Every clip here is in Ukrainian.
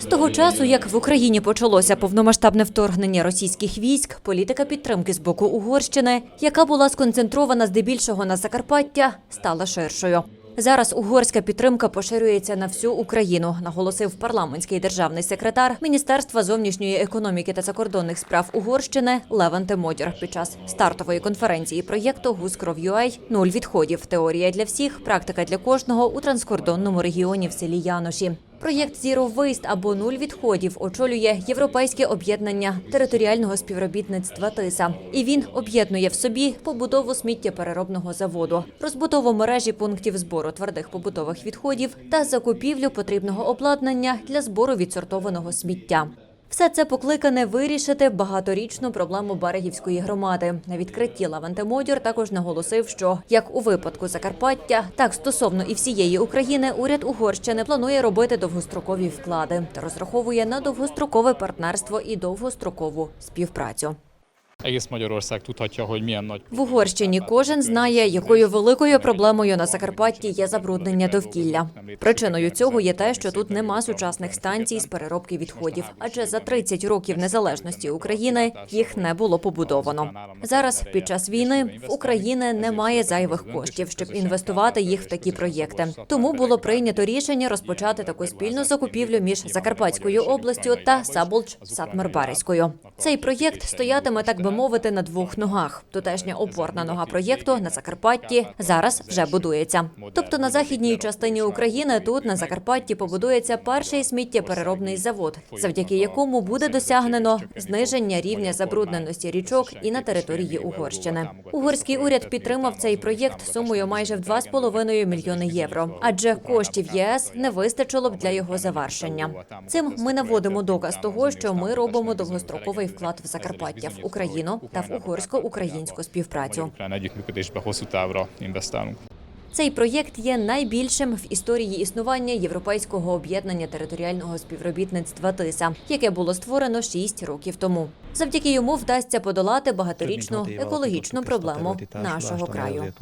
З того часу, як в Україні почалося повномасштабне вторгнення російських військ, політика підтримки з боку Угорщини, яка була сконцентрована здебільшого на Закарпаття, стала ширшою. Зараз угорська підтримка поширюється на всю Україну, наголосив парламентський державний секретар Міністерства зовнішньої економіки та закордонних справ Угорщини Леван Темодір під час стартової конференції проєкту «Гускров.UA» – нуль відходів. Теорія для всіх, практика для кожного у транскордонному регіоні в селі Яноші. Проєкт Zero Waste або нуль відходів очолює європейське об'єднання територіального співробітництва ТИСА. І він об'єднує в собі побудову сміттєпереробного заводу, розбудову мережі пунктів збору твердих побутових відходів та закупівлю потрібного обладнання для збору відсортованого сміття. Все це покликане вирішити багаторічну проблему берегівської громади. На відкритті Лавантемодір також наголосив, що як у випадку Закарпаття, так стосовно і всієї України, уряд Угорщини планує робити довгострокові вклади та розраховує на довгострокове партнерство і довгострокову співпрацю. Egész Magyarország tudhatja, В Угорщині кожен знає, якою великою проблемою на Закарпатті є забруднення довкілля. Причиною цього є те, що тут нема сучасних станцій з переробки відходів, адже за 30 років незалежності України їх не було побудовано. Зараз під час війни в Україні немає зайвих коштів, щоб інвестувати їх в такі проєкти. Тому було прийнято рішення розпочати таку спільну закупівлю між Закарпатською областю та Саболч Сатмарбариською. Цей проєкт стоятиме, так би мовити, на двох ногах. Тутешня опорна нога проєкту на Закарпатті зараз вже будується. Тобто на західній частині України тут на Закарпатті побудується перший сміттєпереробний завод, завдяки якому буде досягнено зниження рівня забрудненості річок і на території Угорщини. Угорський уряд підтримав цей проєкт сумою майже в 2,5 мільйони євро, адже коштів єС не вистачило б для його завершення. Цим ми наводимо доказ того, що ми робимо довгостроковий вклад в Закарпаття в Україну та в угорсько-українську співпрацю. Цей проєкт є найбільшим в історії існування Європейського об'єднання територіального співробітництва ТИСА, яке було створено 6 років тому. Завдяки йому вдасться подолати багаторічну екологічну проблему нашого краю.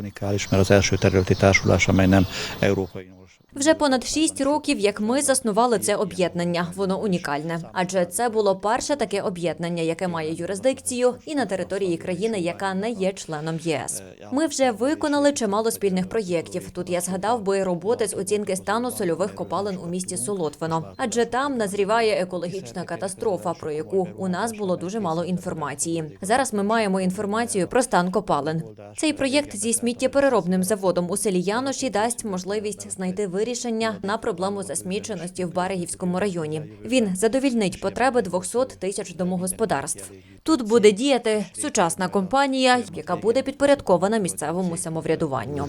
Вже понад шість років, як ми заснували це об'єднання. Воно унікальне, адже це було перше таке об'єднання, яке має юрисдикцію і на території країни, яка не є членом ЄС. Ми вже виконали чимало спільних проєктів. Тут я згадав би роботи з оцінки стану сольових копалин у місті Солотвино, адже там назріває екологічна катастрофа, про яку у нас було дуже мало інформації. Зараз ми маємо інформацію про стан копалин. Цей проєкт зі сміттєпереробним заводом у селі Яноші дасть можливість знайти вирішення на проблему засміченості в Берегівському районі. Він задовільнить потреби 200 тисяч домогосподарств. Тут буде діяти сучасна компанія, яка буде підпорядкована місцевому самоврядуванню.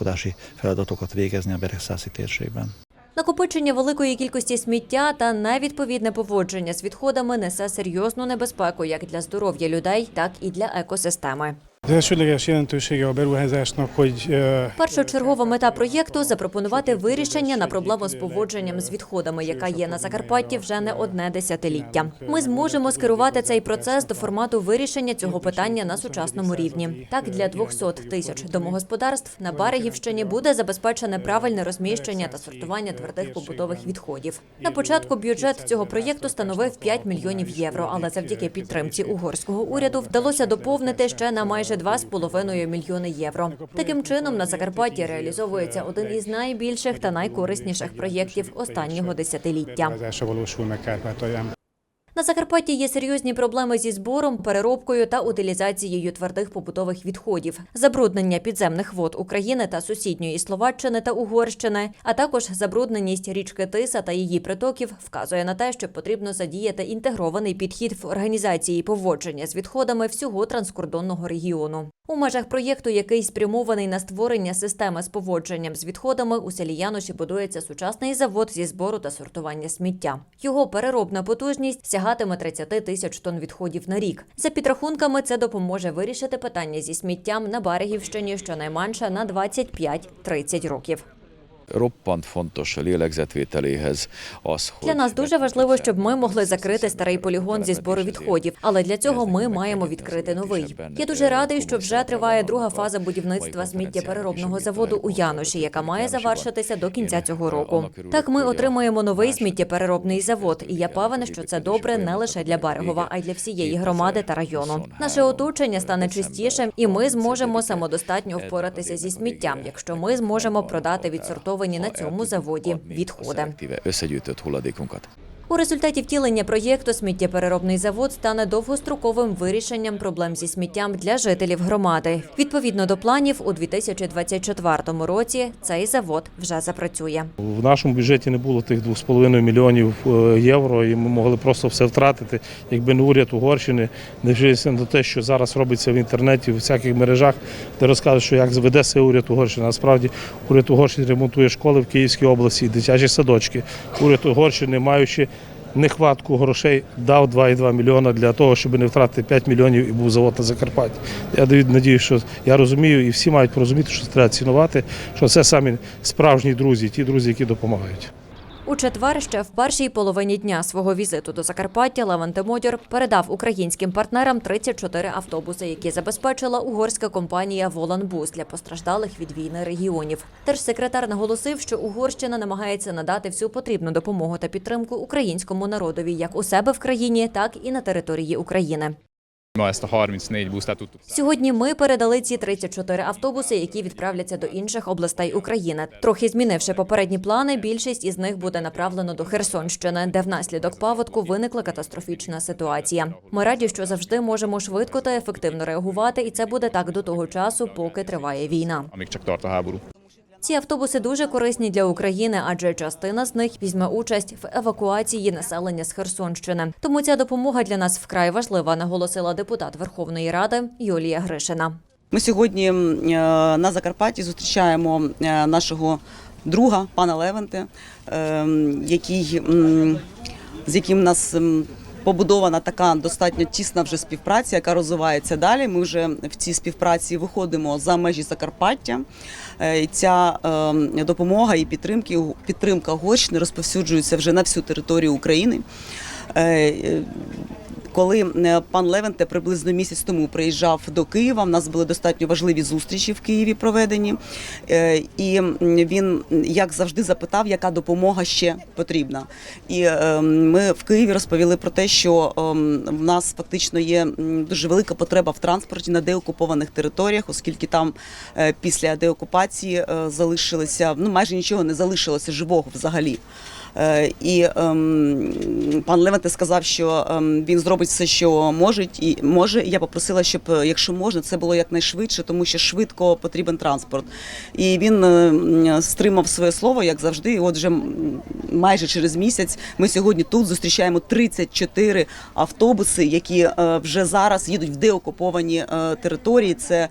Gazdálkodási feladatokat végezni a Beregszászi térségben. Накопичення великої кількості сміття та невідповідне поводження з відходами несе серйозну небезпеку як для здоров'я людей, так і для екосистеми. Az elsődleges jelentősége a beruházásnak, hogy Першочергова мета проєкту запропонувати вирішення на проблему з поводженням з відходами, яка є на Закарпатті вже не одне десятиліття. Ми зможемо скерувати цей процес до формату вирішення цього питання на сучасному рівні. Так для 200 тисяч домогосподарств на Берегівщині буде забезпечене правильне розміщення та сортування твердих побутових відходів. На початку бюджет цього проєкту становив 5 мільйонів євро, але завдяки підтримці угорського уряду вдалося доповнити ще на майже 2,5 мільйони євро. Таким чином на Закарпатті реалізовується один із найбільших та найкорисніших проєктів останнього десятиліття. На Закарпатті є серйозні проблеми зі збором, переробкою та утилізацією твердих побутових відходів, забруднення підземних вод України та сусідньої Словаччини та Угорщини, а також забрудненість річки Тиса та її притоків вказує на те, що потрібно задіяти інтегрований підхід в організації поводження з відходами всього транскордонного регіону. У межах проєкту, який спрямований на створення системи з поводженням з відходами, у селі Яноші будується сучасний завод зі збору та сортування сміття. Його переробна потужність сягатиме 30 тисяч тонн відходів на рік. За підрахунками, це допоможе вирішити питання зі сміттям на Берегівщині щонайменше на 25-30 років. Roppant fontos a lélegzetvételéhez Для нас дуже важливо, щоб ми могли закрити старий полігон зі збору відходів, але для цього ми маємо відкрити новий. Я дуже радий, що вже триває друга фаза будівництва сміттєпереробного заводу у Януші, яка має завершитися до кінця цього року. Так ми отримаємо новий сміттєпереробний завод, і я певен, що це добре не лише для Берегова, а й для всієї громади та району. Наше оточення стане чистішим, і ми зможемо самодостатньо впоратися зі сміттям, якщо ми зможемо продати відсортовані на цьому заводі відходи. Szelektíve összegyűjtött hulladékunkat. У результаті втілення проєкту сміттєпереробний завод стане довгостроковим вирішенням проблем зі сміттям для жителів громади. Відповідно до планів, у 2024 році цей завод вже запрацює. В нашому бюджеті не було тих 2,5 мільйонів е, євро, і ми могли просто все втратити, якби не уряд Угорщини, не дивлячись на те, що зараз робиться в інтернеті, в всяких мережах, де розказують, що як веде себе уряд Угорщини. Насправді уряд Угорщини ремонтує школи в Київській області, дитячі садочки. Уряд Угорщини, маючи нехватку грошей, дав 2,2 мільйона для того, щоб не втратити 5 мільйонів і був завод на Закарпатті. Я надію, що я розумію, і всі мають порозуміти, що треба цінувати, що це самі справжні друзі, ті друзі, які допомагають. У четвер ще в першій половині дня свого візиту до Закарпаття Леван Тимодьор передав українським партнерам 34 автобуси, які забезпечила угорська компанія Воланбус для постраждалих від війни регіонів. Держсекретар наголосив, що Угорщина намагається надати всю потрібну допомогу та підтримку українському народові як у себе в країні, так і на території України. Ma ezt a 34 buszt le tudtuk Сьогодні ми передали ці 34 автобуси, які відправляться до інших областей України. Трохи змінивши попередні плани, більшість із них буде направлено до Херсонщини, де внаслідок паводку виникла катастрофічна ситуація. Ми раді, що завжди можемо швидко та ефективно реагувати, і це буде так до того часу, поки триває війна. Ці автобуси дуже корисні для України, адже частина з них візьме участь в евакуації населення з Херсонщини. Тому ця допомога для нас вкрай важлива, наголосила депутат Верховної Ради Юлія Гришина. Ми сьогодні е, на Закарпатті зустрічаємо е, нашого друга, пана Левенте, е, який, з яким нас побудована така достатньо тісна вже співпраця, яка розвивається далі. Ми вже в цій співпраці виходимо за межі Закарпаття. Е, і Ця е, допомога і підтримки підтримка Угорщини розповсюджується вже на всю територію України. Коли е, пан Левенте приблизно місяць тому приїжджав до Києва, в нас були достатньо важливі зустрічі в Києві проведені, Е, і він, як завжди, запитав, яка допомога ще потрібна. І е, ми в Києві розповіли про те, що в нас фактично є дуже велика потреба в транспорті на деокупованих територіях, оскільки там після деокупації залишилося ну майже нічого не залишилося живого взагалі. Е, І ем, пан Левенте сказав, що ем, він зробить все, що може, і може. Я попросила, щоб, е, якщо можна, це було якнайшвидше, тому що швидко потрібен транспорт. І він е, стримав своє слово, як завжди. І От вже майже через місяць ми сьогодні тут зустрічаємо 34 автобуси, які вже зараз їдуть в деокуповані території. Це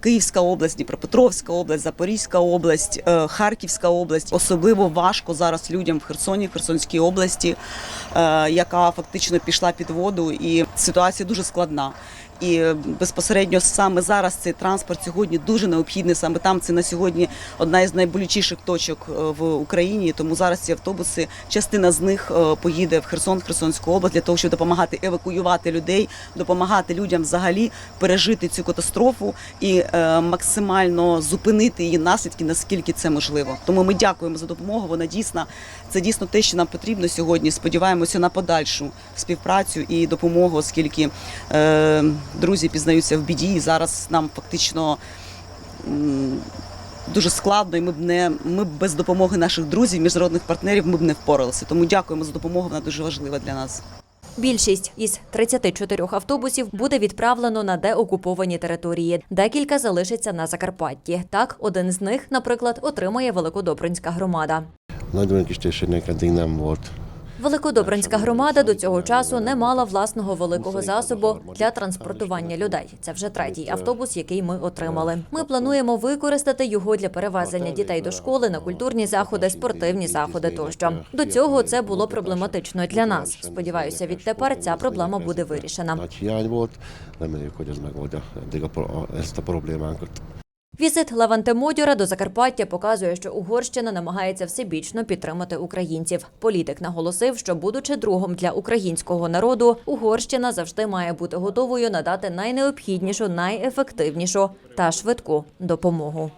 Київська область, Дніпропетровська область, Запорізька область, Харківська область. Особливо важко зараз людям в Херсоні, в Херсонській області, е, яка фактично пішла під воду, і ситуація дуже складна. І безпосередньо саме зараз цей транспорт сьогодні дуже необхідний. Саме там це на сьогодні одна із найболючіших точок е, в Україні. Тому зараз ці автобуси, частина з них е, поїде в Херсон, Херсонську область для того, щоб допомагати евакуювати людей, допомагати людям взагалі пережити цю катастрофу і е, максимально зупинити її наслідки, наскільки це можливо. Тому ми дякуємо за допомогу. Вона дійсна це дійсно те, що нам потрібно сьогодні. Сподіваємося на подальшу співпрацю і допомогу, оскільки друзі пізнаються в біді. І зараз нам фактично. Дуже складно, і ми б не ми б без допомоги наших друзів, міжнародних партнерів, ми б не впоралися. Тому дякуємо за допомогу. Вона дуже важлива для нас. Більшість із 34 автобусів буде відправлено на деокуповані території. Декілька залишиться на Закарпатті. Так, один з них, наприклад, отримає Великодобринська громада. Nagyon kis térségnek eddig nem volt. Великодобринська громада до цього часу не мала власного великого засобу для транспортування людей. Це вже третій автобус, який ми отримали. Ми плануємо використати його для перевезення дітей до школи на культурні заходи, спортивні заходи тощо. До цього це було проблематично для нас. Сподіваюся, відтепер ця проблема буде вирішена. Візит Лаванте Модюра до Закарпаття показує, що Угорщина намагається всебічно підтримати українців. Політик наголосив, що, будучи другом для українського народу, Угорщина завжди має бути готовою надати найнеобхіднішу, найефективнішу та швидку допомогу.